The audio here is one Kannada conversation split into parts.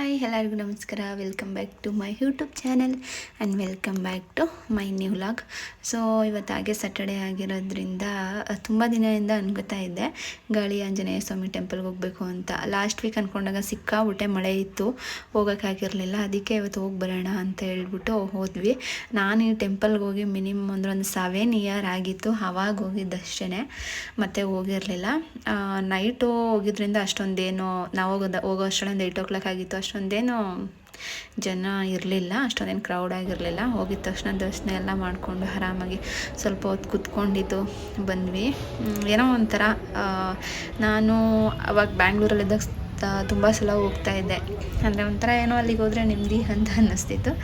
ಹಾಯ್, ಎಲ್ಲರಿಗೂ ನಮಸ್ಕಾರ. Welcome back to my YouTube channel and welcome back to my new vlog so ಇವತ್ತು ಹಾಗೆ ಸ್ಯಾಟರ್ಡೇ ಆಗಿರೋದ್ರಿಂದ ತುಂಬ ದಿನದಿಂದ ಅನ್ಕೋತಾ ಇದ್ದೆ. ಗಾಳಿ ಆಂಜನೇಯ ಸ್ವಾಮಿ ಟೆಂಪಲ್ಗೆ ಹೋಗಬೇಕು ಅಂತ. ಲಾಸ್ಟ್ ವೀಕ್ ಅಂದ್ಕೊಂಡಾಗ ಸಿಕ್ಕಾಬಿಟ್ಟೆ ಮಳೆ ಇತ್ತು. ಹೋಗೋಕ್ಕಾಗಿರಲಿಲ್ಲ ಅದಕ್ಕೆ ಇವತ್ತು ಹೋಗಿ ಬರೋಣ ಅಂತ ಹೇಳ್ಬಿಟ್ಟು ಹೋದ್ವಿ. ನಾನು ಈ ಟೆಂಪಲ್ಗೆ ಹೋಗಿ ಮಿನಿಮಮ್ ಅಂದ್ರೆ ಒಂದು ಸೆವೆನ್ ಇಯರ್ ಆಗಿತ್ತು. ಆವಾಗ ಹೋಗಿದ್ದಷ್ಟೇ ಮತ್ತೆ ಹೋಗಿರಲಿಲ್ಲ. ನೈಟು ಹೋಗಿದ್ರಿಂದ ಅಷ್ಟೊಂದೇನು, ನಾವು ಹೋಗೋದ, ಹೋಗೋ ಅಷ್ಟೊಂದು ಏಯ್ಟ್ ಓ ಕ್ಲಾಕ್ ಆಗಿತ್ತು. ಅಷ್ಟೊಂದೇನು ಜನ ಇರಲಿಲ್ಲ, ಅಷ್ಟೊಂದೇನು ಕ್ರೌಡ್ ಆಗಿರಲಿಲ್ಲ. ಹೋಗಿದ ತಕ್ಷಣ ದರ್ಶನ ಎಲ್ಲ ಮಾಡಿಕೊಂಡು ಆರಾಮಾಗಿ ಸ್ವಲ್ಪ ಹೊತ್ತು ಕುತ್ಕೊಂಡಿದ್ದು ಬಂದ್ವಿ. ಏನೋ ಒಂಥರ ನಾನು ಅವಾಗ ಬ್ಯಾಂಗ್ಳೂರಲ್ಲಿದ್ದಾಗ ತುಂಬ ಸಲ ಹೋಗ್ತಾ ಇದ್ದೆ. ಅಂದರೆ ಒಂಥರ ಏನೋ ಅಲ್ಲಿಗೆ ಹೋದರೆ ನೆಮ್ಮದಿ ಅಂತ ಅನ್ನಿಸ್ತಿತ್ತು.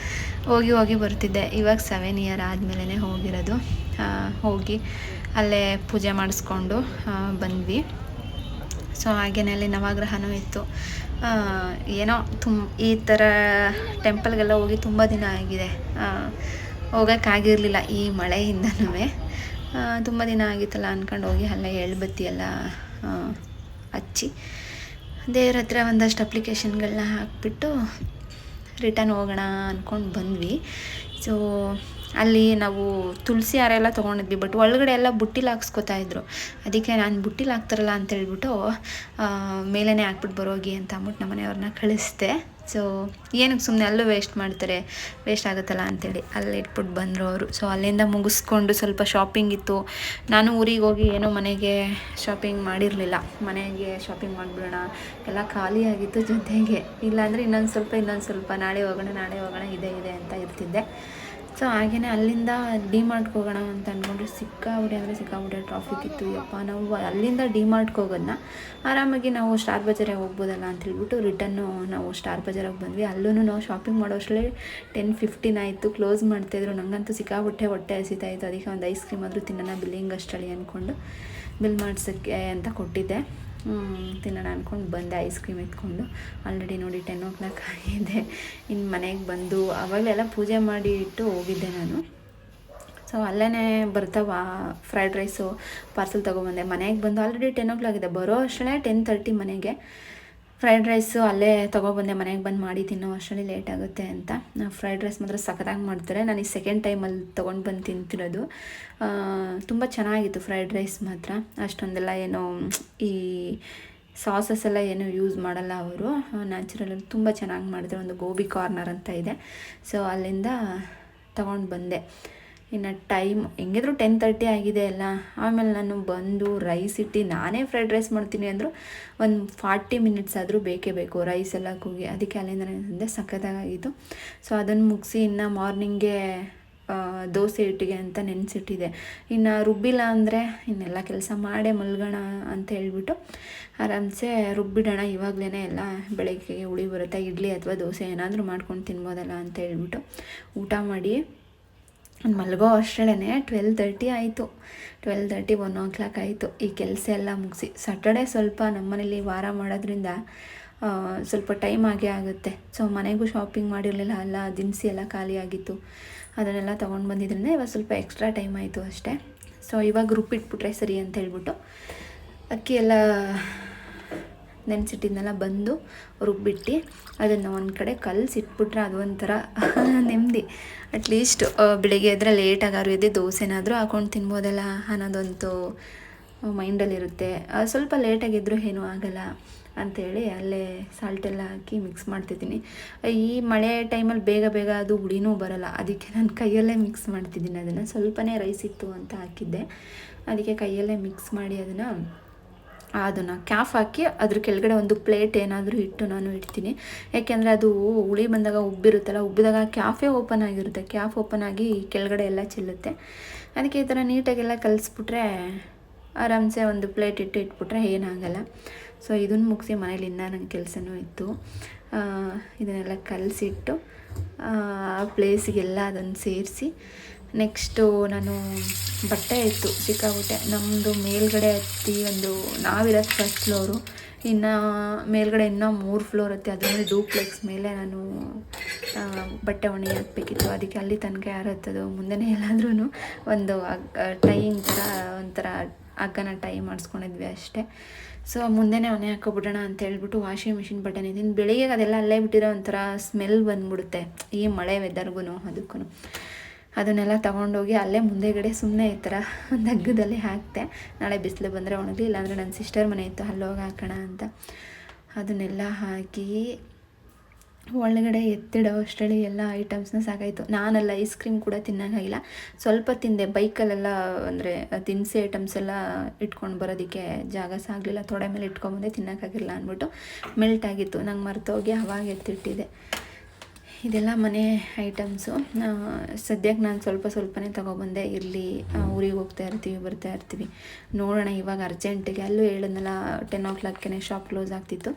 ಹೋಗಿ ಹೋಗಿ ಬರ್ತಿದ್ದೆ. ಇವಾಗ ಸೆವೆನ್ ಇಯರ್ ಆದಮೇಲೆ ಹೋಗಿರೋದು. ಹೋಗಿ ಅಲ್ಲೇ ಪೂಜೆ ಮಾಡಿಸ್ಕೊಂಡು ಬಂದ್ವಿ. ಸೊ ಹಾಗೇನೆ ಅಲ್ಲಿ ನವಗ್ರಹನೂ ಇತ್ತು. ಏನೋ ತುಂಬ ಈ ಥರ ಟೆಂಪಲ್ಗೆಲ್ಲ ಹೋಗಿ ತುಂಬ ದಿನ ಆಗಿದೆ. ಹೋಗೋಕ್ಕಾಗಿರಲಿಲ್ಲ ಈ ಮಳೆಯಿಂದನೂ ತುಂಬ ದಿನ ಆಗಿತ್ತಲ್ಲ ಅಂದ್ಕೊಂಡು ಹೋಗಿ ಅಲ್ಲೇ ಎಳ್ಬತ್ತಿ ಎಲ್ಲ ಹಚ್ಚಿ. ದೇವ್ರ ಹತ್ರ ಒಂದಷ್ಟು ಅಪ್ಲಿಕೇಶನ್ಗಳನ್ನ ಹಾಕಿಬಿಟ್ಟು ರಿಟರ್ನ್ ಹೋಗೋಣ ಅಂದ್ಕೊಂಡು ಬಂದ್ವಿ. ಸೊ ಅಲ್ಲಿ ನಾವು ತುಳಸಿ ಹಾರ ಎಲ್ಲ ತೊಗೊಂಡಿದ್ವಿ ಬಟ್ ಒಳಗಡೆ ಎಲ್ಲ ಬುಟ್ಟಿಲಿ ಹಾಕ್ಸ್ಕೊತಾ ಇದ್ರು. ಅದಕ್ಕೆ ನಾನು ಬುಟ್ಟಿಲಿ ಹಾಕ್ತಾರಲ್ಲ ಅಂತ ಹೇಳ್ಬಿಟ್ಟು ಮೇಲೇ ಹಾಕ್ಬಿಟ್ಟು ಬರೋಗಿ ಅಂತ ಅಂದ್ಬಿಟ್ಟು ನಮ್ಮ ಮನೆಯವ್ರನ್ನ ಕಳಿಸ್ದೆ. ಸೊ ಏನಕ್ಕೆ ಸುಮ್ಮನೆ ಅಲ್ಲೂ ವೇಸ್ಟ್ ಮಾಡ್ತಾರೆ ವೇಸ್ಟ್ ಆಗುತ್ತಲ್ಲ ಅಂತೇಳಿ ಅಲ್ಲಿ ಇಟ್ಬಿಟ್ಟು ಬಂದರು ಅವರು. ಸೊ ಅಲ್ಲಿಂದ ಮುಗಿಸ್ಕೊಂಡು ಸ್ವಲ್ಪ ಶಾಪಿಂಗ್ ಇತ್ತು. ನಾನು ಊರಿಗೆ ಹೋಗಿ ಏನೋ ಮನೆಗೆ ಶಾಪಿಂಗ್ ಮಾಡಿರಲಿಲ್ಲ. ಮನೆಗೆ ಶಾಪಿಂಗ್ ಮಾಡಿಬಿಡೋಣ, ಎಲ್ಲ ಖಾಲಿಯಾಗಿತ್ತು ಜೊತೆಗೆ. ಇಲ್ಲಾಂದರೆ ಇನ್ನೊಂದು ಸ್ವಲ್ಪ ಇನ್ನೊಂದು ಸ್ವಲ್ಪ, ನಾಳೆ ಹೋಗೋಣ ನಾಳೆ ಹೋಗೋಣ, ಇದೆ ಇದೆ ಅಂತ ಇರ್ತಿದ್ದೆ. ಸೊ ಹಾಗೆಯೇ ಅಲ್ಲಿಂದ ಡಿಮಾರ್ಟ್ಗೆ ಹೋಗೋಣ ಅಂತ ಅಂದ್ಕೊಂಡ್ರೆ ಸಿಕ್ಕಾಬಿಟ್ಟೆ ಅಂದರೆ ಸಿಕ್ಕಾಬಿಟ್ಟೆ ಟ್ರಾಫಿಕ್ ಇತ್ತು. ಯಪ್ಪ, ನಾವು ಅಲ್ಲಿಂದ ಡಿಮಾರ್ಟ್ಗೆ ಹೋಗೋದನ್ನ ಆರಾಮಾಗಿ ನಾವು ಸ್ಟಾರ್ ಬಜಾರಿಗೆ ಹೋಗ್ಬೋದಲ್ಲ ಅಂತ ಹೇಳ್ಬಿಟ್ಟು ರಿಟರ್ನು ನಾವು ಸ್ಟಾರ್ ಬಜಾರಿಗೆ ಬಂದ್ವಿ. ಅಲ್ಲೂ ನಾವು ಶಾಪಿಂಗ್ ಮಾಡೋಷ್ಟರಲ್ಲಿ ಟೆನ್ ಫಿಫ್ಟೀನ್ ಆಯಿತು. ಕ್ಲೋಸ್ ಮಾಡ್ತಾಯಿದ್ರು ನನಗಂತೂ ಸಿಕ್ಕಾಬಿಟ್ಟೆ ಹೊಟ್ಟೆ ಹಸಿತಾ ಇತ್ತು. ಅದಕ್ಕೆ ಒಂದು ಐಸ್ ಕ್ರೀಮ್ ಆದರೂ ತಿನ್ನೋಣ ಬಿಲ್ಲಿಂಗ್ ಅಷ್ಟಳಿ ಅಂದ್ಕೊಂಡು ಬಿಲ್ ಮಾಡಿಸೋಕ್ಕೆ ಅಂತ ಕೊಟ್ಟಿದ್ದೆ. ತಿನ್ನೋಣ ಅಂದ್ಕೊಂಡು ಬಂದೆ ಐಸ್ ಕ್ರೀಮ್ ಎತ್ಕೊಂಡು. ಆಲ್ರೆಡಿ ನೋಡಿ ಟೆನ್ ಓ ಕ್ಲಾಕ್ ಆಗಿದೆ. ಇನ್ನು ಮನೆಗೆ ಬಂದು ಅವಾಗಲೆಲ್ಲ ಪೂಜೆ ಮಾಡಿ ಇಟ್ಟು ಹೋಗಿದ್ದೆ ನಾನು. ಸೊ ಅಲ್ಲೇ ಬರ್ತಾವ ಫ್ರೈಡ್ ರೈಸು ಪಾರ್ಸಲ್ ತೊಗೊಬಂದೆ. ಮನೆಗೆ ಬಂದು ಆಲ್ರೆಡಿ ಟೆನ್ ಓ ಕ್ಲಾಕ್ ಇದೆ ಬರೋ ಅಷ್ಟೇ ಟೆನ್ ತರ್ಟಿ ಮನೆಗೆ. ಫ್ರೈಡ್ ರೈಸು ಅಲ್ಲೇ ತೊಗೊಬಂದೆ, ಮನೆಗೆ ಬಂದು ಮಾಡಿ ತಿನ್ನೋ ಅಷ್ಟರಲ್ಲಿ ಲೇಟ್ ಆಗುತ್ತೆ ಅಂತ. ಫ್ರೈಡ್ ರೈಸ್ ಮಾತ್ರ ಸಖತ್ತಾಗಿ ಮಾಡ್ತಾರೆ. ನಾನು ಈ ಸೆಕೆಂಡ್ ಟೈಮಲ್ಲಿ ತೊಗೊಂಡು ಬಂದು ತಿಂತಿರೋದು. ತುಂಬ ಚೆನ್ನಾಗಿತ್ತು ಫ್ರೈಡ್ ರೈಸ್ ಮಾತ್ರ. ಅಷ್ಟೊಂದೆಲ್ಲ ಏನು, ಈ ಸಾಸಸ್ ಎಲ್ಲ ಏನು ಯೂಸ್ ಮಾಡಲ್ಲ ಅವರು. ನ್ಯಾಚುರಲ್ ತುಂಬ ಚೆನ್ನಾಗಿ ಮಾಡಿದ್ರು. ಒಂದು ಗೋಬಿ ಕಾರ್ನರ್ ಅಂತ ಇದೆ. ಸೊ ಅಲ್ಲಿಂದ ತೊಗೊಂಡು ಬಂದೆ. ಇನ್ನು ಟೈಮ್ ಹೆಂಗಿದ್ರು ಟೆನ್ ತರ್ಟಿ ಆಗಿದೆ ಅಲ್ಲ, ಆಮೇಲೆ ನಾನು ಬಂದು ರೈಸ್ ಇಟ್ಟು ನಾನೇ ಫ್ರೈಡ್ ರೈಸ್ ಮಾಡ್ತೀನಿ ಅಂದರು ಒಂದು ಫಾರ್ಟಿ ಮಿನಿಟ್ಸ್ ಆದರೂ ಬೇಕೇ ಬೇಕು ರೈಸ್ ಎಲ್ಲ ಕೂಗಿ, ಅದಕ್ಕೆ ಅಲ್ಲಿಂದ ನನಗೆ ಸಖತ್ತಾಗಿತ್ತು ಸೊ ಅದನ್ನು ಮುಗಿಸಿ ಇನ್ನು ಮಾರ್ನಿಂಗೆ ದೋಸೆ ಇಟ್ಟಿಗೆ ಅಂತ ನೆನೆಸಿಟ್ಟಿದೆ. ಇನ್ನು ರುಬ್ಬಿಲ್ಲ ಅಂದರೆ ಇನ್ನೆಲ್ಲ ಕೆಲಸ ಮಾಡೇ ಮಲ್ಗೋಣ ಅಂತ ಹೇಳ್ಬಿಟ್ಟು ಆರಾಮ್ಸೆ ರುಬ್ಬಿಡೋಣ ಇವಾಗಲೇ ಎಲ್ಲ ಬೆಳಗ್ಗೆ ಉಳಿ ಬರುತ್ತೆ, ಇಡ್ಲಿ ಅಥವಾ ದೋಸೆ ಏನಾದರೂ ಮಾಡ್ಕೊಂಡು ತಿನ್ಬೋದಲ್ಲ ಅಂತ ಹೇಳ್ಬಿಟ್ಟು ಊಟ ಮಾಡಿ ನಾನು ಮಲಗೋ ಅಷ್ಟರಲ್ಲೇ ಟ್ವೆಲ್ ತರ್ಟಿ ಆಯಿತು. Twelve thirty one o'clock ಆಯಿತು. ಈ ಕೆಲಸ ಎಲ್ಲ ಮುಗಿಸಿ. ಸಾಟರ್ಡೆ ಸ್ವಲ್ಪ ನಮ್ಮನೇಲಿ ವಾರ ಮಾಡೋದ್ರಿಂದ ಸ್ವಲ್ಪ ಟೈಮ್ ಆಗೇ ಆಗುತ್ತೆ. ಸೊ ಮನೆಗೂ ಶಾಪಿಂಗ್ ಮಾಡಿರಲಿಲ್ಲ. ಅಲ್ಲ, ದಿನಸಿ ಎಲ್ಲ ಖಾಲಿಯಾಗಿತ್ತು ಅದನ್ನೆಲ್ಲ ತೊಗೊಂಡು ಬಂದಿದ್ದರಿಂದ ಇವಾಗ ಸ್ವಲ್ಪ ಎಕ್ಸ್ಟ್ರಾ ಟೈಮ್ ಆಯಿತು ಅಷ್ಟೇ. ಸೊ ಇವಾಗ ರುಬ್ಬಿಟ್ಬಿಟ್ರೆ ಸರಿ ಅಂತ ಹೇಳ್ಬಿಟ್ಟು, ಅಕ್ಕಿ ಎಲ್ಲ ನೆನೆಸಿಟ್ಟಿದ್ನೆಲ್ಲ ಬಂದು ರುಬ್ಬಿಟ್ಟು ಅದನ್ನು ಒಂದು ಕಡೆ ಕಲಸಿಟ್ಬಿಟ್ರೆ ಅದು ಒಂಥರ ನೆಮ್ಮದಿ. ಅಟ್ಲೀಸ್ಟ್ ಬೆಳಿಗ್ಗೆ ಎದ್ರೆ ಲೇಟಾಗಾರು ಎದ್ದೆ ದೋಸೆನಾದರೂ ಹಾಕೊಂಡು ತಿನ್ಬೋದಲ್ಲ ಅನ್ನೋದೊಂದು ಮೈಂಡಲ್ಲಿರುತ್ತೆ. ಸ್ವಲ್ಪ ಲೇಟಾಗಿದ್ದರೂ ಏನೂ ಆಗಲ್ಲ ಅಂಥೇಳಿ ಅಲ್ಲೇ ಸಾಲ್ಟೆಲ್ಲ ಹಾಕಿ ಮಿಕ್ಸ್ ಮಾಡ್ತಿದ್ದೀನಿ. ಈ ಮಳೆ ಟೈಮಲ್ಲಿ ಬೇಗ ಬೇಗ ಅದು ಹುಳಿನೂ ಬರಲ್ಲ. ಅದಕ್ಕೆ ನಾನು ಕೈಯಲ್ಲೇ ಮಿಕ್ಸ್ ಮಾಡ್ತಿದ್ದೀನಿ. ಅದನ್ನು ಸ್ವಲ್ಪನೇ ರೈಸ್ ಇತ್ತು ಅಂತ ಹಾಕಿದ್ದೆ. ಅದಕ್ಕೆ ಕೈಯಲ್ಲೇ ಮಿಕ್ಸ್ ಮಾಡಿ ಅದನ್ನು ಅದನ್ನು ಕ್ಯಾಫ್ ಹಾಕಿ ಅದ್ರ ಕೆಳಗಡೆ ಒಂದು ಪ್ಲೇಟ್ ಏನಾದರೂ ಇಟ್ಟು ನಾನು ಇಡ್ತೀನಿ. ಯಾಕೆಂದರೆ ಅದು ಹುಳಿ ಬಂದಾಗ ಉಬ್ಬಿರುತ್ತಲ್ಲ, ಉಬ್ಬಿದಾಗ ಕ್ಯಾಫೇ ಓಪನ್ ಆಗಿರುತ್ತೆ. ಕ್ಯಾಫ್ ಓಪನ್ ಆಗಿ ಕೆಳಗಡೆ ಎಲ್ಲ ಚೆಲ್ಲುತ್ತೆ. ಅದಕ್ಕೆ ಈ ಥರ ನೀಟಾಗೆಲ್ಲ ಕಲಿಸ್ಬಿಟ್ರೆ ಆರಾಮ್ಸೆ ಒಂದು ಪ್ಲೇಟ್ ಇಟ್ಟು ಇಟ್ಬಿಟ್ರೆ ಏನಾಗಲ್ಲ. ಸೊ, ಇದನ್ನು ಮುಗಿಸಿ ಮನೇಲಿ ಇನ್ನೂ ನನ್ನ ಕೆಲಸನೂ ಇತ್ತು. ಇದನ್ನೆಲ್ಲ ಕಲಸಿಟ್ಟು, ಆ ಪ್ಲೇಸಿಗೆಲ್ಲ ಅದನ್ನು ಸೇರಿಸಿ ನೆಕ್ಸ್ಟು ನಾನು ಬಟ್ಟೆ ಇತ್ತು ಸಿಕ್ಕಾಬಿಟ್ಟೆ ನಮ್ಮದು ಮೇಲ್ಗಡೆ ಹತ್ತಿ ಒಂದು, ನಾವಿರೋದು ಫಸ್ಟ್ ಫ್ಲೋರು ಇನ್ನು ಮೇಲ್ಗಡೆ ಇನ್ನೂ ಮೂರು ಫ್ಲೋರ್ ಹತ್ತಿ ಅದರಲ್ಲಿ ಡೂಪ್ಲೆಕ್ಸ್ ಮೇಲೆ ನಾನು ಬಟ್ಟೆ ಒಣಗಿ ಹಾಕಬೇಕಿತ್ತು. ಅದಕ್ಕೆ ಅಲ್ಲಿ ತನಕ ಯಾರು ಹತ್ತದು? ಮುಂದೆನೇ ಎಲ್ಲಾದ್ರೂ ಒಂದು ಟೈಯಿಂಗ್ ಥರ ಒಂಥರ ಹಗ್ಗನ ಟೈ ಮಾಡಿಸ್ಕೊಂಡಿದ್ವಿ ಅಷ್ಟೇ. ಸೊ, ಮುಂದೆನೇ ಒಣೆ ಹಾಕೋಬಿಡೋಣ ಅಂತ ಹೇಳ್ಬಿಟ್ಟು ವಾಷಿಂಗ್ ಮಿಷಿನ್ ಬಟನ್ ನಿನ್ನ ಬೆಳಿಗ್ಗೆ ಅದೆಲ್ಲ ಅಲ್ಲೇ ಬಿಟ್ಟಿರೋ ಒಂಥರ ಸ್ಮೆಲ್ ಬಂದ್ಬಿಡುತ್ತೆ. ಈ ಮಳೆ ವೆದರ್ಗೂ ಅದಕ್ಕೂ ಅದನ್ನೆಲ್ಲ ತೊಗೊಂಡೋಗಿ ಅಲ್ಲೇ ಮುಂದೆಗಡೆ ಸುಮ್ಮನೆ ಈ ಥರ ಒಂದು ಹಗ್ಗದಲ್ಲಿ ಹಾಕ್ತೆ. ನಾಳೆ ಬಿಸಿಲು ಬಂದರೆ ಒಣಗಲಿ, ಇಲ್ಲಾಂದರೆ ನನ್ನ ಸಿಸ್ಟರ್ ಮನೆ ಇತ್ತು, ಅಲ್ಲೋಗಿ ಹಾಕೋಣ ಅಂತ. ಅದನ್ನೆಲ್ಲ ಹಾಕಿ ಒಳಗಡೆ ಎತ್ತಿಡೋ ಅಷ್ಟರಲ್ಲಿ ಎಲ್ಲ ಐಟಮ್ಸ್ನ ಸಾಕಾಯಿತು. ನಾನೆಲ್ಲ ಐಸ್ ಕ್ರೀಮ್ ಕೂಡ ತಿನ್ನೋಕ್ಕಾಗಿಲ್ಲ ಸ್ವಲ್ಪ ತಿಂದೆ. ಬೈಕಲ್ಲೆಲ್ಲ ಅಂದರೆ ತಿನಿಸಿ ಐಟಮ್ಸ್ ಎಲ್ಲ ಇಟ್ಕೊಂಡು ಬರೋದಕ್ಕೆ ಜಾಗ ಸಾಗಲಿಲ್ಲ. ತೊಡೆ ಮೇಲೆ ಇಟ್ಕೊಂಬಂದೆ ತಿನ್ನೋಕ್ಕಾಗಿಲ್ಲ ಅಂದ್ಬಿಟ್ಟು ಮೆಲ್ಟ್ ಆಗಿತ್ತು. ನಂಗೆ ಮರೆತೋಗಿ ಅವಾಗ ಎತ್ತಿಟ್ಟಿದ್ದೆ. ಇದೆಲ್ಲ ಮನೆ ಐಟಮ್ಸು. ಸದ್ಯಕ್ಕೆ ನಾನು ಸ್ವಲ್ಪ ಸ್ವಲ್ಪನೇ ತೊಗೊಬಂದೆ. ಇರಲಿ ಊರಿಗೆ ಹೋಗ್ತಾ ಇರ್ತೀವಿ, ಬರ್ತಾ ಇರ್ತೀವಿ. ನೋಡೋಣ ಇವಾಗ ಅರ್ಜೆಂಟಿಗೆ. ಅಲ್ಲೂ ಹೇಳಿದ್ನಲ್ಲ ಟೆನ್ ಓ ಕ್ಲಾಕ್ಗೆ ಶಾಪ್ ಕ್ಲೋಸ್ ಆಗ್ತಿತ್ತು.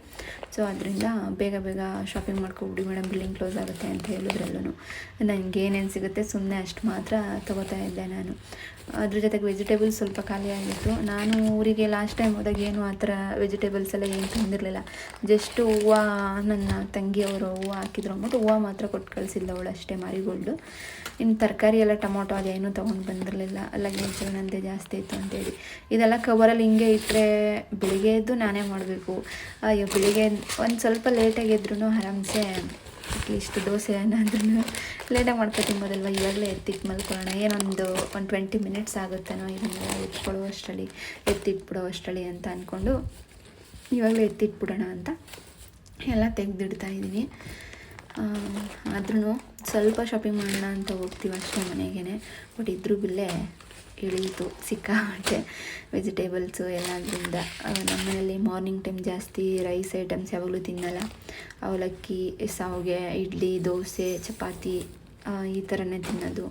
ಸೊ ಅದರಿಂದ ಬೇಗ ಬೇಗ ಶಾಪಿಂಗ್ ಮಾಡ್ಕೊಬಿಡಿ ಮೇಡಮ್ ಬಿಲ್ಲಿಂಗ್ ಕ್ಲೋಸ್ ಆಗುತ್ತೆ ಅಂತ ಹೇಳಿದ್ರಲ್ಲೂ ನನಗೆ ಏನೇನು ಸಿಗುತ್ತೆ ಸುಮ್ಮನೆ ಅಷ್ಟು ಮಾತ್ರ ತೊಗೋತಾ ಇದ್ದೆ ನಾನು. ಅದ್ರ ಜೊತೆಗೆ ವೆಜಿಟೇಬಲ್ಸ್ ಸ್ವಲ್ಪ ಖಾಲಿ ಆಗಿತ್ತು. ನಾನು ಊರಿಗೆ ಲಾಸ್ಟ್ ಟೈಮ್ ಹೋದಾಗ ಏನು ಆ ಥರ ವೆಜಿಟೇಬಲ್ಸ್ ಎಲ್ಲ ಏನು ತಂದಿರಲಿಲ್ಲ. ಜಸ್ಟ್ ಹೂವು ನನ್ನ ತಂಗಿಯವರು ಹೂವು ಹಾಕಿದ್ರು. ಅಂದ್ಬಿಟ್ಟು ಹೂವು ಮಾತ್ರ ಕೊಟ್ಟು ಕಳಿಸಿಲ್ಲ ಅವಳು ಅಷ್ಟೇ ಮಾರಿಗೋಲ್ಡು. ಇನ್ನು ತರಕಾರಿ ಎಲ್ಲ ಟೊಮೊಟೊ ಏನೂ ತೊಗೊಂಡು ಬಂದಿರಲಿಲ್ಲ. ಲಗೇಜ್ ನಂದೆ ಜಾಸ್ತಿ ಇತ್ತು ಅಂತೇಳಿ. ಇದೆಲ್ಲ ಕವರಲ್ಲಿ ಹಿಂಗೆ ಇಟ್ಟರೆ ಬೆಳಿಗ್ಗೆ ಎದ್ದು ನಾನೇ ಮಾಡಬೇಕು. ಅಯ್ಯೋ, ಬೆಳಿಗ್ಗೆ ಒಂದು ಸ್ವಲ್ಪ ಲೇಟಾಗಿ ಎದ್ರೂ ಆರಾಮ್ಸೆ ಅಟ್ಲೀಸ್ಟ್ ದೋಸೆ ಅನ್ನೋದನ್ನು ಲೇಟಾಗಿ ಮಾಡ್ಕೊ ತಿನ್ಬೋದಲ್ವ ಇವಾಗಲೇ ಎತ್ತಿಟ್ಟು ಮಲ್ಕೊಳ್ಳೋಣ. ಏನೊಂದು ಒಂದು ಟ್ವೆಂಟಿ ಮಿನಿಟ್ಸ್ ಆಗುತ್ತೇನೋ ಇದನ್ನೆಲ್ಲ ಎತ್ಕೊಳ್ಳೋ ಅಷ್ಟರಲ್ಲಿ, ಎತ್ತಿಟ್ಬಿಡೋ ಅಷ್ಟರಲ್ಲಿ ಅಂತ ಅಂದ್ಕೊಂಡು ಇವಾಗಲೇ ಎತ್ತಿಟ್ಬಿಡೋಣ ಅಂತ ಎಲ್ಲ ತೆಗೆದಿಡ್ತಾ ಇದ್ದೀನಿ. ಆದ್ರೂ ಸ್ವಲ್ಪ ಶಾಪಿಂಗ್ ಮಾಡೋಣ ಅಂತ ಹೋಗ್ತೀವಿ ಅಷ್ಟೇ ಮನೆಗೇ ಬಟ್ ಇದ್ರೂ ಬಿಲ್ಲೇ ಇಳೀತು ಸಿಕ್ಕಾಪಟ್ಟೆ ವೆಜಿಟೇಬಲ್ಸು ಎಲ್ಲದರಿಂದ. ನಮ್ಮ ಮಾರ್ನಿಂಗ್ ಟೈಮ್ ಜಾಸ್ತಿ ರೈಸ್ ಐಟಮ್ಸ್ ಯಾವಾಗಲೂ ತಿನ್ನಲ್ಲ. ಅವಲಕ್ಕಿ, ಸಾವಿಗೆ, ಇಡ್ಲಿ, ದೋಸೆ, ಚಪಾತಿ ಈ ಥರನೇ ತಿನ್ನೋದು.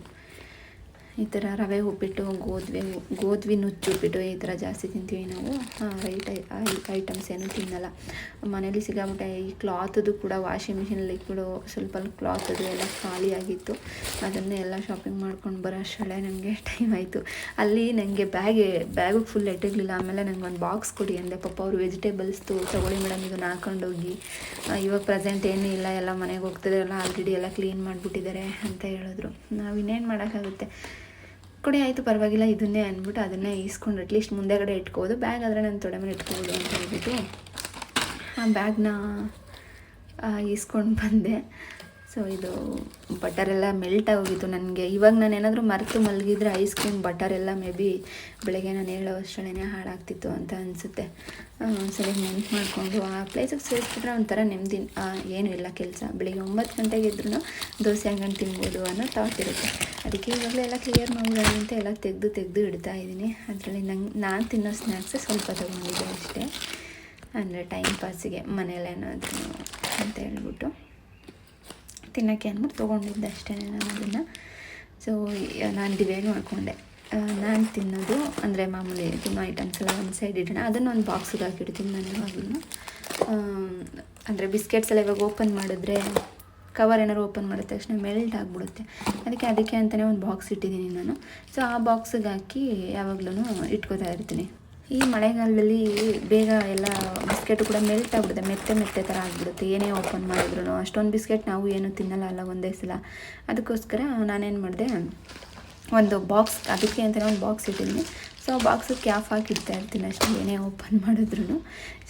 ಈ ಥರ ರವೆ ಉಪ್ಪಿಟ್ಟು, ಗೋಧಿ ಗೋಧಿ ನುಚ್ಚು ಉಪ್ಪಿಟ್ಟು ಈ ಥರ ಜಾಸ್ತಿ ತಿಂತೀವಿ ನಾವು. ರೈಟ್ ಐಟಮ್ಸ್ ಏನು ತಿನ್ನಲ್ಲ. ಮನೇಲಿ ಸಿಗಾಬಿಟ್ಟೆ ಈ ಕ್ಲಾತದು ಕೂಡ ವಾಷಿಂಗ್ ಮಿಷಿನಲ್ಲಿ ಕೂಡ ಸ್ವಲ್ಪ ಕ್ಲಾತದು ಎಲ್ಲ ಖಾಲಿಯಾಗಿತ್ತು ಅದನ್ನೇ ಎಲ್ಲ ಶಾಪಿಂಗ್ ಮಾಡ್ಕೊಂಡು ಬರೋ ಅಷ್ಟೇ ನನಗೆ ಟೈಮ್ ಆಯಿತು. ಅಲ್ಲಿ ನನಗೆ ಬ್ಯಾಗ್ ಬ್ಯಾಗು ಫುಲ್ ಎಟ್ಟಿರಲಿಲ್ಲ. ಆಮೇಲೆ ನನಗೆ ಒಂದು ಬಾಕ್ಸ್ ಕೊಡಿ ಅಂದೆ. ಪಾಪ ಅವರು ವೆಜಿಟೇಬಲ್ಸ್ದು ತೊಗೊಳ್ಳಿ ಮೇಡಮ್ ಇದನ್ನು ಹಾಕೊಂಡೋಗಿ. ಇವಾಗ ಪ್ರೆಸೆಂಟ್ ಏನೂ ಇಲ್ಲ. ಎಲ್ಲ ಮನೆಗೆ ಹೋಗ್ತಿದ್ರಲ್ಲ ಆಲ್ರೆಡಿ ಎಲ್ಲ ಕ್ಲೀನ್ ಮಾಡಿಬಿಟ್ಟಿದ್ದಾರೆ ಅಂತ ಹೇಳಿದ್ರು. ನಾವು ಇನ್ನೇನು ಮಾಡೋಕ್ಕಾಗುತ್ತೆ? ಕೊಡಿ ಆಯಿತು, ಪರವಾಗಿಲ್ಲ, ಇದನ್ನೇ ಅಂದ್ಬಿಟ್ಟು ಅದನ್ನೇ ಈಸ್ಕೊಂಡು ಅಟ್ಲೀಸ್ಟ್ ಮುಂದೆಗಡೆ ಇಟ್ಕೋಬೋದು. ಬ್ಯಾಗ್ ಆದರೆ ನಾನು ತೊಡೆ ಮೇಲೆ ಇಟ್ಕೋಬೋದು ಅಂತ ಹೇಳ್ಬಿಟ್ಟು ಆ ಬ್ಯಾಗ್ನ ಈಸ್ಕೊಂಡು ಬಂದೆ. ಸೊ ಇದು ಬಟರೆಲ್ಲ ಮೆಲ್ಟ್ ಆಗೋಗಿತ್ತು ನನಗೆ. ಇವಾಗ ನಾನು ಏನಾದರೂ ಮರೆತು ಮಲಗಿದ್ರೆ ಐಸ್ ಕ್ರೀಮ್ ಬಟರೆಲ್ಲ ಮೇ ಬಿ ಬೆಳಗ್ಗೆ ನಾನು ಹೇಳೋ ಅಷ್ಟರಲ್ಲೇ ಹಾಳಾಗ್ತಿತ್ತು ಅಂತ ಅನಿಸುತ್ತೆ. ಸರಿ ನೆನ್ಪು ಮಾಡಿಕೊಂಡು ಆ ಪ್ಲೇಸಿಗೆ ಸೇರಿಸ್ಬಿಟ್ರೆ ಒಂಥರ ನೆಮ್ಮದಿ ಏನೂ ಇಲ್ಲ ಕೆಲಸ. ಬೆಳಿಗ್ಗೆ ಒಂಬತ್ತು ಗಂಟೆಗೆ ಇದ್ರೂ ದೋಸೆ ಹಂಗಂಡು ತಿನ್ಬೋದು ಅನ್ನೋ ಥಾಟ್ ಇರುತ್ತೆ. ಅದಕ್ಕೆ ಇವಾಗಲೇ ಎಲ್ಲ ಕ್ಲಿಯರ್ ಮಾಡಿ ಅಂತ ಎಲ್ಲ ತೆಗೆದು ತೆಗೆದು ಇಡ್ತಾ ಇದ್ದೀನಿ. ಅದರಲ್ಲಿ ನಂಗೆ, ನಾನು ತಿನ್ನೋ ಸ್ನ್ಯಾಕ್ಸ್ ಸ್ವಲ್ಪ ತೊಗೊಂಡಿದ್ದೆ ಅಷ್ಟೇ. ಅಂದರೆ ಟೈಮ್ ಪಾಸಿಗೆ ಮನೇಲೇನಾದ್ರೂ ಅಂತ ಹೇಳ್ಬಿಟ್ಟು. ತಿನ್ನೋಕ್ಕೆ ಅಂದ್ಬಿಟ್ಟು ತೊಗೊಂಡಿದ್ದೆ ಅಷ್ಟೇ ನಾನು ಅದನ್ನು. ಸೊ ನಾನು ಡಿವೈಡ್ ಮಾಡಿಕೊಂಡೆ. ನಾನು ತಿನ್ನೋದು ಅಂದರೆ ಮಾಮೂಲಿ ತಿನ್ನೋ ಐಟಮ್ಸ್ ಎಲ್ಲ ಒಂದು ಸೈಡ್ ಇಡೋಣ. ಅದನ್ನು ಒಂದು ಬಾಕ್ಸಿಗೆ ಹಾಕಿಡ್ತೀನಿ ನಾನು ಇವಾಗಲೂ. ಅಂದರೆ ಬಿಸ್ಕೆಟ್ಸ್ ಎಲ್ಲ ಇವಾಗ ಓಪನ್ ಮಾಡಿದ್ರೆ ಕವರ್ ಏನಾದ್ರು ಓಪನ್ ಮಾಡಿದ ತಕ್ಷಣ ಮೆಲ್ಟ್ ಆಗಿಬಿಡುತ್ತೆ. ಅದಕ್ಕೆ ಅದಕ್ಕೆ ಅಂತಲೇ ಒಂದು ಬಾಕ್ಸ್ ಇಟ್ಟಿದ್ದೀನಿ ನಾನು. ಸೊ ಆ ಬಾಕ್ಸಿಗೆ ಹಾಕಿ ಯಾವಾಗಲೂ ಇಟ್ಕೋತಾ ಇರ್ತೀನಿ. ಈ ಮಳೆಗಾಲದಲ್ಲಿ ಬೇಗ ಎಲ್ಲ ಬಿಸ್ಕೆಟ್ ಕೂಡ ಮೆಲ್ಟ್ ಆಗ್ಬಿಡುತ್ತೆ. ಮೆತ್ತೆ ಮೆತ್ತೆ ಥರ ಆಗಿಬಿಡುತ್ತೆ. ಏನೇ ಓಪನ್ ಮಾಡಿದ್ರು ಅಷ್ಟೊಂದು ಬಿಸ್ಕೆಟ್ ನಾವು ಏನು ತಿನ್ನಲ್ಲ ಅಲ್ಲ, ಒಂದೇ ಸಲ. ಅದಕ್ಕೋಸ್ಕರ ನಾನೇನು ಮಾಡಿದೆ, ಒಂದು ಬಾಕ್ಸ್ ಅದಕ್ಕೆ ಅಂತಲೇ ಒಂದು ಬಾಕ್ಸ್ ಇಟ್ಟಿದ್ದೀನಿ ಸೊ ಬಾಕ್ಸು ಕ್ಯಾಫ್ ಹಾಕಿ ಇಡ್ತಾ ಇರ್ತೀನಿ ಅಷ್ಟೇ. ಏನೇ ಓಪನ್ ಮಾಡಿದ್ರು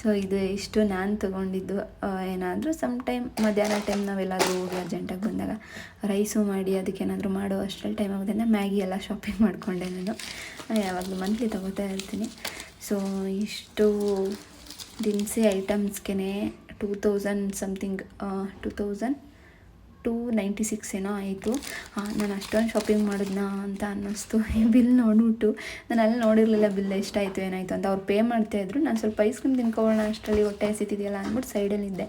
ಸೊ ಇದು ಇಷ್ಟು ನಾನು ತೊಗೊಂಡಿದ್ದು. ಏನಾದರೂ ಸಮ್ ಟೈಮ್ ಮಧ್ಯಾಹ್ನ ಟೈಮ್ ನಾವೆಲ್ಲಾದರೂ ಹೋಗಿ ಅರ್ಜೆಂಟಾಗಿ ಬಂದಾಗ ರೈಸು ಮಾಡಿ, ಅದಕ್ಕೆ ಏನಾದರೂ ಮಾಡೋ ಅಷ್ಟರಲ್ಲಿ ಟೈಮ್ ಆಗೋದ್ರಿಂದ ಮ್ಯಾಗಿ ಎಲ್ಲ ಶಾಪಿಂಗ್ ಮಾಡಿಕೊಂಡೆ ನಾನು. ಯಾವಾಗಲೂ ಮಂತ್ಲಿ ತೊಗೋತಾ ಇರ್ತೀನಿ. ಸೊ, ಇಷ್ಟು ದಿನಸಿ ಐಟಮ್ಸ್ಗೆ two thousand something two thousand two ninety six ಏನೋ ಆಯಿತು. ನಾನು ಅಷ್ಟೊಂದು ಶಾಪಿಂಗ್ ಮಾಡಿದ್ನಾ ಅಂತ ಅನ್ನಿಸ್ತು. ಬಿಲ್ ನೋಡ್ಬಿಟ್ಟು ನಾನು ಅಲ್ಲಿ ನೋಡಿರಲಿಲ್ಲ ಬಿಲ್ ಎಷ್ಟಾಯಿತು ಏನಾಯಿತು ಅಂತ. ಅವ್ರು ಪೇ ಮಾಡ್ತಾಯಿದ್ರು ನಾನು ಸ್ವಲ್ಪ ಐಸ್ ಕ್ರೀಮ್ ತಿನ್ಕೊಳ್ಳೋಣ ಅಷ್ಟರಲ್ಲಿ ಹೊಟ್ಟೆ ಸಿತಿದೆಯಲ್ಲ ಅಂದ್ಬಿಟ್ಟು ಸೈಡಲ್ಲಿದ್ದೆ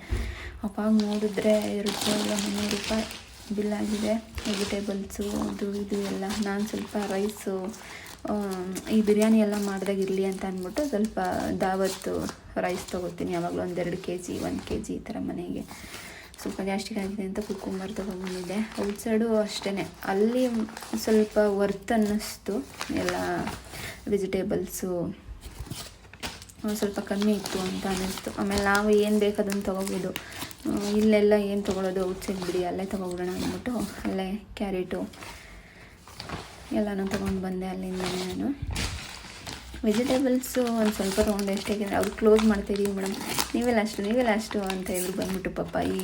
ಅವಾಗ ನೋಡಿದ್ರೆ ಎರಡು ಸಾವಿರದ ಮುನ್ನೂರು ರೂಪಾಯಿ ಬಿಲ್ ಆಗಿದೆ. ವೆಜಿಟೇಬಲ್ಸು ಅದು ಇದು ಎಲ್ಲ. ನಾನು ಸ್ವಲ್ಪ ರೈಸು ಈ ಬಿರಿಯಾನಿ ಎಲ್ಲ ಮಾಡಿದಾಗ ಇರಲಿ ಅಂತ ಅಂದ್ಬಿಟ್ಟು ಸ್ವಲ್ಪ ದಾವತ್ತು ರೈಸ್ ತೊಗೋತೀನಿ. ಯಾವಾಗಲೂ ಒಂದೆರಡು ಕೆ ಜಿ ಒಂದು ಕೆ ಜಿ ಈ ಥರ ಮನೆಗೆ. ಸ್ವಲ್ಪ ಜಾಸ್ತಿ ಆಗಿದೆ ಅಂತ ಕುಕ್ಕುಂಬರ್ ತೊಗೊಂಡ್ಬಂದಿದ್ದೆ. ಔಟ್ ಸೈಡು ಅಷ್ಟೇ ಅಲ್ಲಿ ಸ್ವಲ್ಪ ವರ್ತ್ ಅನ್ನಿಸ್ತು. ಎಲ್ಲ ವೆಜಿಟೇಬಲ್ಸು ಸ್ವಲ್ಪ ಕಮ್ಮಿ ಇತ್ತು ಅಂತ ಅನ್ನಿಸ್ತು. ಆಮೇಲೆ ನಾವು ಏನು ಬೇಕು ಅದನ್ನು ತೊಗೋಬೋದು. ಇಲ್ಲೆಲ್ಲ ಏನು ತೊಗೊಳೋದು? ಔಟ್ ಸೈಡ್ ಬಿಡಿ, ಅಲ್ಲೇ ತೊಗೊಬಿಡೋಣ ಅಂದ್ಬಿಟ್ಟು ಅಲ್ಲೇ ಕ್ಯಾರೆಟು ಎಲ್ಲನೂ ತೊಗೊಂಡು ಬಂದೆ ಅಲ್ಲಿಂದ ನಾನು. ವೆಜಿಟೇಬಲ್ಸು ಒಂದು ಸ್ವಲ್ಪ ತೊಗೊಂಡು ಯಾಕೆಂದರೆ ಅವ್ರು ಕ್ಲೋಸ್ ಮಾಡ್ತಾಯಿದ್ದೀವಿ ಮೇಡಮ್. ನೀವೆಲ್ಲ ಅಷ್ಟು ನೀವೆಲ್ಲ ಅಷ್ಟು ಅಂತ ಹೇಳಿ ಬಂದ್ಬಿಟ್ಟು ಪಾಪ ಈ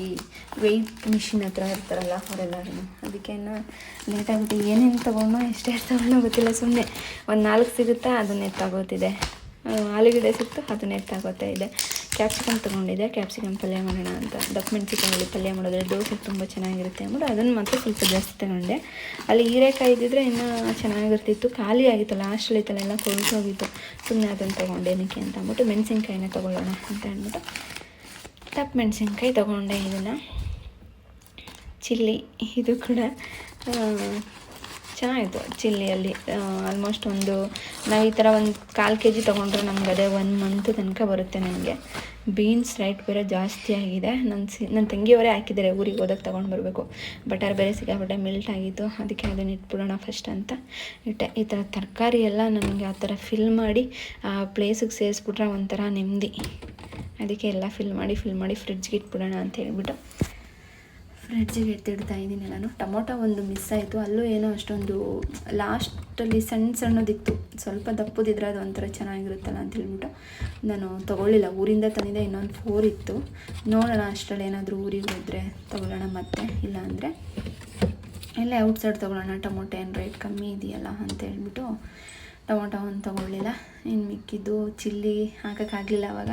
ವೆಯ್ಟ್ ಮಿಷಿನ್ ಹತ್ರ ಇರ್ತಾರಲ್ಲ ಅವರೆಲ್ಲರೂ ಅದಕ್ಕೆ ಲೇಟ್ ಲೇಟಾಗ್ಬಿಟ್ಟು ಏನೇನು ತೊಗೊಂಡು ಎಷ್ಟೆಷ್ಟು ತೊಗೊಂಡು ಗೊತ್ತಿಲ್ಲ ಸುಮ್ಮನೆ ಒಂದು ನಾಲ್ಕು ಸಿಗುತ್ತಾ ಅದನ್ನ ಎತ್ತಾಗೋತಿದೆ ಆಲೂಗಡ್ಡೆ ಸಿಕ್ತು, ಅದನ್ನ ಎತ್ತಾಗೋತಾ ಇದೆ ಕ್ಯಾಪ್ಸಿಕಮ್ ತೊಗೊಂಡಿದ್ದೆ. ಕ್ಯಾಪ್ಸಿಕಮ್ ಪಲ್ಯ ಮಾಡೋಣ ಅಂತ. ದಪ್ಪ ಮೆಣಸಿಕಾಯಿ ಪಲ್ಯ ಮಾಡಿದ್ರೆ ದೋಸೆ ತುಂಬ ಚೆನ್ನಾಗಿರುತ್ತೆ ಅಂದ್ಬಿಟ್ಟು ಅದನ್ನು ಮಾತ್ರ ಸ್ವಲ್ಪ ಜಾಸ್ತಿ ತಗೊಂಡೆ. ಅಲ್ಲಿ ಹೀರೆಕಾಯಿ ಇದ್ದಿದ್ರೆ ಇನ್ನೂ ಚೆನ್ನಾಗಿರ್ತಿತ್ತು. ಖಾಲಿ ಆಗಿತ್ತು ಲಾಸ್ಟಲ್ಲಿ ಇತ್ತಲ್ಲ ಎಲ್ಲ ಕೊಳ್ತೋಗಿತ್ತು ಸುಮ್ಮನೆ ಅದನ್ನು ತೊಗೊಂಡೆ ಏನಕ್ಕೆ ಅಂತ ಅಂದ್ಬಿಟ್ಟು ಮೆಣಸಿನ್ಕಾಯಿನ ತೊಗೊಳ್ಳೋಣ ಅಂತ ಅಂದ್ಬಿಟ್ಟು ದಪ್ಪ ಮೆಣಸಿನ್ಕಾಯಿ ತೊಗೊಂಡೆ ಇದನ್ನು. ಚಿಲ್ಲಿ, ಇದು ಕೂಡ ಚೆನ್ನಾಗಿತ್ತು ಚಿಲ್ಲಿಯಲ್ಲಿ. ಆಲ್ಮೋಸ್ಟ್ ಒಂದು ನಾವು ಈ ಥರ ಒಂದು ಕಾಲು ಕೆ ಜಿ ತೊಗೊಂಡ್ರೆ ನಮ್ಗೆ ಅದೇ ಒನ್ ಮಂತ್ ತನಕ ಬರುತ್ತೆ ನನಗೆ ಬೀನ್ಸ್ ರೈಟ್ ಬೇರೆ ಜಾಸ್ತಿ ಆಗಿದೆ. ನನ್ನ ಸಿ ನನ್ನ ತಂಗಿಯವರೇ ಹಾಕಿದ್ದಾರೆ ಊರಿಗೆ ಹೋದಾಗ ತೊಗೊಂಡು ಬರಬೇಕು. ಬಟರ್ ಬೇರೆ ಸಿಕ್ಕಾಪಟ್ಟೆ ಮಿಲ್ಟ್ ಆಗಿತ್ತು. ಅದಕ್ಕೆ ಅದನ್ನ ಇಟ್ಬಿಡೋಣ ಫಸ್ಟ್ ಅಂತ ಇಟ್ಟೆ. ಈ ಥರ ತರಕಾರಿ ಎಲ್ಲ ನನಗೆ ಆ ಥರ ಫಿಲ್ ಮಾಡಿ, ಆ ಪ್ಲೇಸಿಗೆ ಸೇರಿಸ್ಬಿಟ್ರೆ ಒಂಥರ ನೆಮ್ಮದಿ. ಅದಕ್ಕೆ ಎಲ್ಲ ಫಿಲ್ ಮಾಡಿ ಫಿಲ್ ಮಾಡಿ ಫ್ರಿಡ್ಜ್ಗೆ ಇಟ್ಬಿಡೋಣ ಅಂತ ಹೇಳ್ಬಿಟ್ಟು ಫ್ರಿಡ್ಜಿಗೆ ಎತ್ತಿಡ್ತಾ ಇದ್ದೀನಿ ನಾನು. ಟೊಮೊಟೊ ಒಂದು ಮಿಸ್ ಆಯಿತು. ಅಲ್ಲೂ ಏನೋ ಅಷ್ಟೊಂದು ಲಾಸ್ಟಲ್ಲಿ ಸಣ್ಣ ಸಣ್ಣದಿತ್ತು. ಸ್ವಲ್ಪ ದಪ್ಪದಿದ್ರೆ ಅದು ಒಂಥರ ಚೆನ್ನಾಗಿರುತ್ತಲ್ಲ ಅಂತ ಹೇಳ್ಬಿಟ್ಟು ನಾನು ತೊಗೊಳ್ಳಿಲ್ಲ. ಊರಿಂದ ತಂದಿದ್ದೆ, ಇನ್ನೊಂದು ಫೋರ್ ಇತ್ತು. ನೋಡೋಣ, ಅಷ್ಟರಲ್ಲಿ ಏನಾದರೂ ಊರಿಗೆ ಹೋದರೆ ತೊಗೊಳ್ಳೋಣ ಮತ್ತೆ. ಇಲ್ಲ ಅಂದರೆ ಇಲ್ಲೇ ಔಟ್ಸೈಡ್ ತೊಗೊಳ್ಳೋಣ. ಟೊಮೊಟೊ ಏನು ರೇಟ್ ಕಮ್ಮಿ ಇದೆಯಲ್ಲ ಅಂತ ಹೇಳ್ಬಿಟ್ಟು ಟೊಮೊಟೊ ಒಂದು ತೊಗೊಳ್ಳಿಲ್ಲ. ಇನ್ನು ಮಿಕ್ಕಿದ್ದು ಚಿಲ್ಲಿ ಹಾಕೋಕ್ಕಾಗಲಿಲ್ಲ ಅವಾಗ.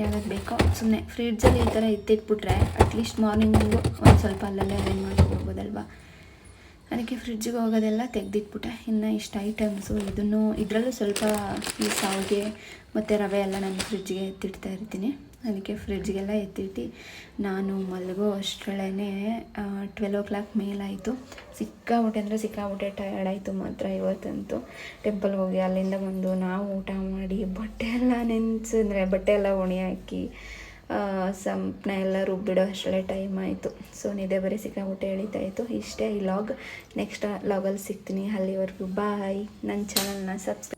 ಯಾವಾಗ ಬೇಕೋ ಸುಮ್ಮನೆ ಫ್ರಿಡ್ಜಲ್ಲಿ ಈ ಥರ ಎತ್ತಿಟ್ಬಿಟ್ರೆ ಅಟ್ಲೀಸ್ಟ್ ಮಾರ್ನಿಂಗು ಒಂದು ಸ್ವಲ್ಪ ಅಲ್ಲಲ್ಲೇ ಅರೇಂಜ್ ಮಾಡ್ಕೊಬೋದಲ್ವಾ ಅದಕ್ಕೆ ಫ್ರಿಡ್ಜಿಗೆ ಹೋಗೋದೆಲ್ಲ ತೆಗೆದಿಟ್ಬಿಟ್ಟೆ. ಇನ್ನು ಇಷ್ಟು ಐಟಮ್ಸು ಇದನ್ನು ಇದರಲ್ಲೂ ಸ್ವಲ್ಪ ಈ ಸಾವಿಗೆ ಮತ್ತು ರವೆ ಎಲ್ಲ ನಾನು ಫ್ರಿಡ್ಜಿಗೆ ಎತ್ತಿಡ್ತಾ ಇರ್ತೀನಿ. ಅದಕ್ಕೆ ಫ್ರಿಡ್ಜ್ಗೆಲ್ಲ ಎತ್ತಿಟ್ಟು ನಾನು ಮಲಗೋ ಅಷ್ಟರಲ್ಲೇ ಟ್ವೆಲ್ ಓ ಕ್ಲಾಕ್ ಮೇಲಾಯಿತು. ಸಿಕ್ಕಾಬಿಟ್ಟೆ ಅಂದರೆ ಸಿಕ್ಕಾಬಿಟ್ಟೆ ಟಯರ್ಡ್ ಆಯಿತು ಮಾತ್ರ ಇವತ್ತಂತೂ. ಟೆಂಪಲ್ಗೆ ಹೋಗಿ ಅಲ್ಲಿಂದ ಬಂದು ನಾವು ಊಟ ಮಾಡಿ, ಬಟ್ಟೆ ಎಲ್ಲ ನೆನೆಸಿದ್ರೆ ಬಟ್ಟೆ ಎಲ್ಲ ಒಣಿ ಹಾಕಿ ಸಂಪ್ನ ಎಲ್ಲ ರುಬ್ಬಿಡೋ ಅಷ್ಟರಲ್ಲೇ ಟೈಮ್ ಆಯಿತು. ಸೊ ನಿದ್ದೆ ಬರೀ ಸಿಕ್ಕಾಬಿಟ್ಟೆ ಎಳಿತಾ ಇತ್ತು. ಇಷ್ಟೇ ಈ ಲಾಗ್ ನೆಕ್ಸ್ಟ್ ಲಾಗಲ್ಲಿ ಸಿಗ್ತೀನಿ. ಅಲ್ಲಿವರೆಗೂ ಬಾಯ್ ನನ್ನ ಚಾನಲ್ನ ಸಬ್ಸ್ಕ್ರೈಬ್